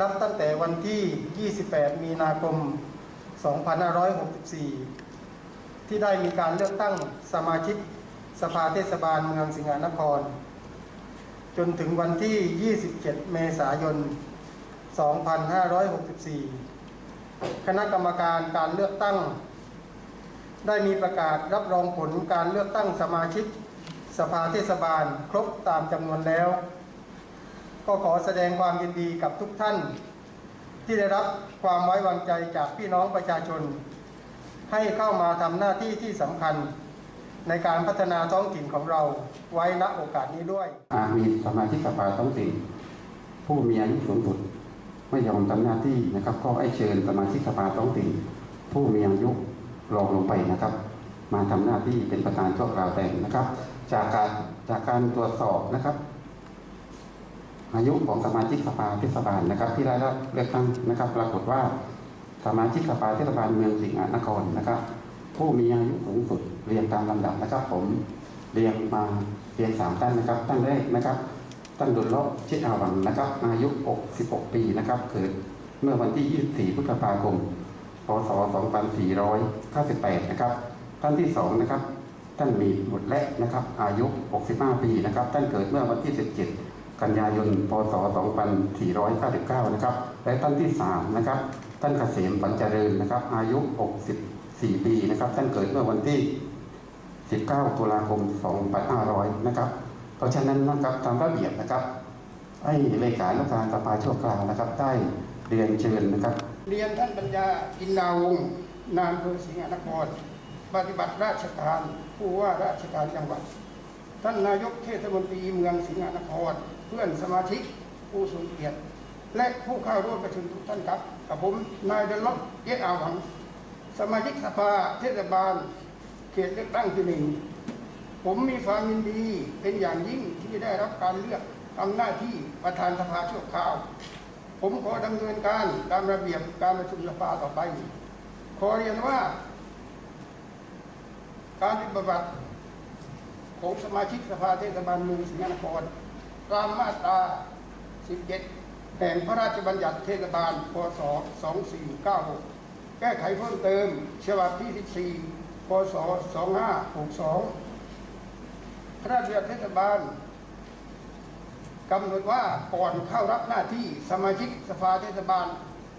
นับตั้งแต่วันที่ 28 มีนาคม 2564 ที่ได้มีการเลือกตั้งสมาชิกสภาเทศบาลเมืองสิงหนคร จนถึงวันที่ 27 เมษายน 2564 คณะกรรมการการเลือกตั้ง ได้มีประกาศรับรองผลการเลือกตั้งสมาชิกสภาเทศบาลครบตามจำนวนแล้ว ก็ขอแสดงความยินดีกับทุกท่าน ที่ได้รับความไว้วางใจจากพี่น้องประชาชน ให้เข้ามาทำหน้าที่ที่สำคัญ ในการพัฒนาท้องถิ่นของเราไว้ณโอกาสนี้ด้วย อามีสมาชิกสภาท้องถิ่น ผู้มีอายุสูงสุดไม่ยอมทำหน้าที่นะครับ ก็ให้เชิญสมาชิกสภาท้องถิ่น ผู้มีอายุรองลงไปนะครับ มาทำหน้าที่เป็นประธานชั่วคราวแทนนะครับ จากการจากการตรวจสอบนะครับ อายุของสมาชิกสภาเทศบาลนะครับ ที่ได้รับเลือกตั้งนะครับ ปรากฏว่าสมาชิกสภาเทศบาลเมืองสิงห์นครนะครับ ผู้มีอายุสูงสุดเรียงตามลำดับนะครับ ผมเรียงมาเรียงสามท่านนะครับท่านแรกนะครับท่านดุลเลาะชิดอาวังนะครับ อายุ 66 ปีนะครับ เกิดเมื่อวันที่ 24 พฤษภาคม พศ 2498 นะครับ ท่านที่สองนะครับ ท่านมีบุตรและนะครับ อายุ 65 ปีนะครับ ท่านเกิดเมื่อวันที่ 17 กันยายน พศ 2499 นะครับ และท่านที่สามนะครับ ท่านเกษมฝันเจริญนะครับ อายุ 64 ปีนะครับ ท่านเกิดเมื่อวันที่ 19 ตุลาคม 2500 นะครับ เพราะฉะนั้นนะครับตามระเบียบนะครับให้เลขานุการสภาชั่วคราวนะครับ ได้เรียนเชิญนะครับ เรียนท่านปัญญาอินดาวงนามเภอสิงห์นคร ปฏิบัติราชการผู้ว่าราชการจังหวัด ท่านนายกเทศมนตรีเมืองสิงห์นคร เพื่อนสมาชิกผู้ทรงเกียรติ และผู้เข้าร่วมประชุมทุกท่านครับกับผมนายเดลลบเยะอาหวัง สมาชิกสภาเทศบาล เขตเลือกตั้งที่หนึ่งผมมีความยินดีเป็นอย่างยิ่งที่ได้รับการเลือกทำหน้าที่ประธานสภาชั่วคราว ผมขอดำเนินการตามระเบียบการประชุมสภาต่อไป ขอเรียนว่า การปฏิบัติ ของสมาชิกสภาเทศบาลเมืองสิงห์นครตามมาตรา 17 แห่งพระราชบัญญัติเทศบาล พศ 2496 แก้ไขเพิ่มเติมฉบับที่ 14 พศ 2562 พระราชบัญญัติเทศบาลกำหนดว่าก่อนเข้ารับหน้าที่สมาชิกสภาเทศบาล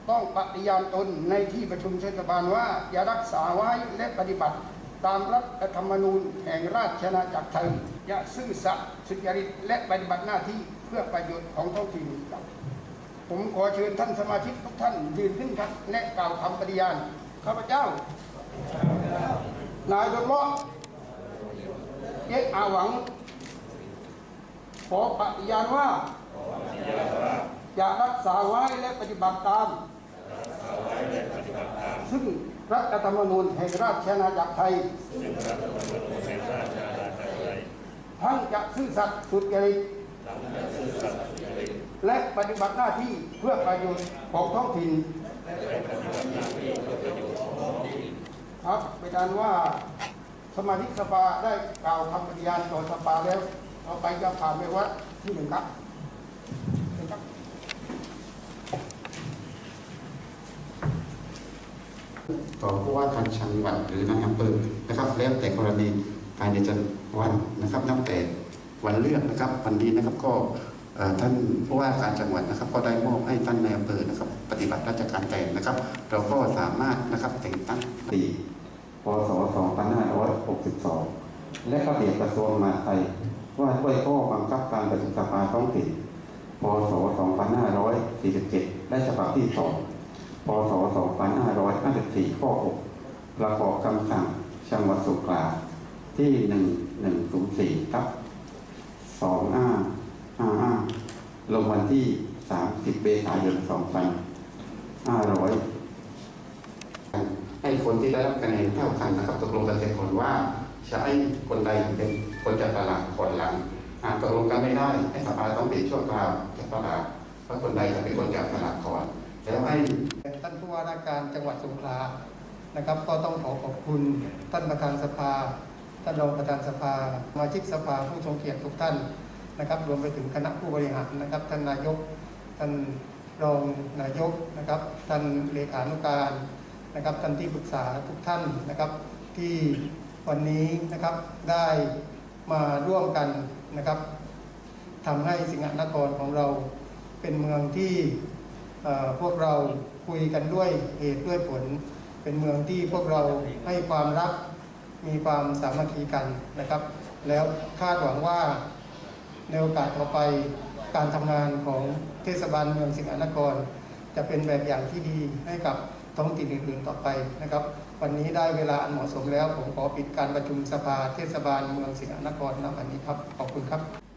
ต้องปฏิญาณตนในที่ประชุมเทศบาลว่าจะรักษาไว้และปฏิบัติ ตามรัฐธรรมนูญแห่งราชอาณาจักรไทยจะซื่อสัตย์สุจริตและปฏิบัติหน้าที่เพื่อประโยชน์ของท้องถิ่นครับผมขอเชิญท่านสมาชิกทุกท่านยืนขึ้นครับและกล่าวคำปฏิญาณข้าพเจ้า นายดลเลาะเยะอาหวัง ขอปฏิญาณว่าจะรักษาไว้และปฏิบัติตาม ซึ่ง รัฐธรรมนูญแห่งราชอาณาจักรไทย ทั้งจะซื่อสัตย์สุจริตและปฏิบัติหน้าที่เพื่อประโยชน์ของท้องถิ่นครับเป็นการว่าสมาชิกสภาได้กล่าวคำปฏิญาณต่อสภาแล้วต่อไปจะผ่านไปวัดที่หนึ่งครับเชิญครับ ต่อผู้ว่าการจังหวัดหรือนายอำเภอนะครับ แล้วแต่กรณีภายในจังหวัดนะครับนับแต่วันเลือกนะครับวันนี้นะครับก็ท่านผู้ว่าการจังหวัดนะครับ ก็ได้มอบให้ท่านนายอำเภอนะครับ ปฏิบัติราชการแทนนะครับ เราก็สามารถนะครับแต่งตั้งปีพศ 2562 และระเบียบกระทรวงมหาดไทยว่าด้วยข้อบังคับการประชุมสภาท้องถิ่นพศ 2547 และฉบับที่ 2 2554 ข้อ 6 ประกอบคำสั่งจังหวัดสงขลาที่ 1104ทับ2555 ลงวันที่ 30เมษายน 2500 ให้คนที่ได้รับคะแนนเท่ากันนะครับ ตกลงกันเสร็จก่อนว่าจะให้คนใดเป็นคนจัดตลาดก่อนหลังหากตกลงกันไม่ได้ให้สภาต้องเป็นชั่วคราวจัดตลาดเพราะคนใดจะเป็นคนจัดตลาดก่อน แล้วให้ท่านผู้ว่าราชการจังหวัดสงขลานะครับ ก็ต้องขอขอบคุณท่านประธานสภา ท่านรองประธานสภาสมาชิกสภาผู้ทรงเกียรติทุกท่านนะครับ รวมไปถึงคณะผู้บริหารนะครับ ท่านนายก ท่านรองนายกนะครับ ท่านเลขานุการนะครับท่านที่ปรึกษาทุกท่านนะครับ ที่วันนี้นะครับได้มาร่วมกันนะครับทำให้สิงห์นครของเราเป็นเมืองที่ พวกเราคุยกันด้วยเหตุด้วยผล เป็นเมืองที่พวกเราให้ความรักมีความสามัคคีกันนะครับ แล้วคาดหวังว่าในโอกาสต่อไปการทำงานของเทศบาลเมืองสิงห์นคร จะเป็นแบบอย่างที่ดีให้กับท้องถิ่นอื่นๆต่อไปนะครับ วันนี้ได้เวลาอันเหมาะสมแล้ว ผมขอปิดการประชุมสภาเทศบาลเมืองสิงห์นครณวันนี้ครับขอบคุณครับ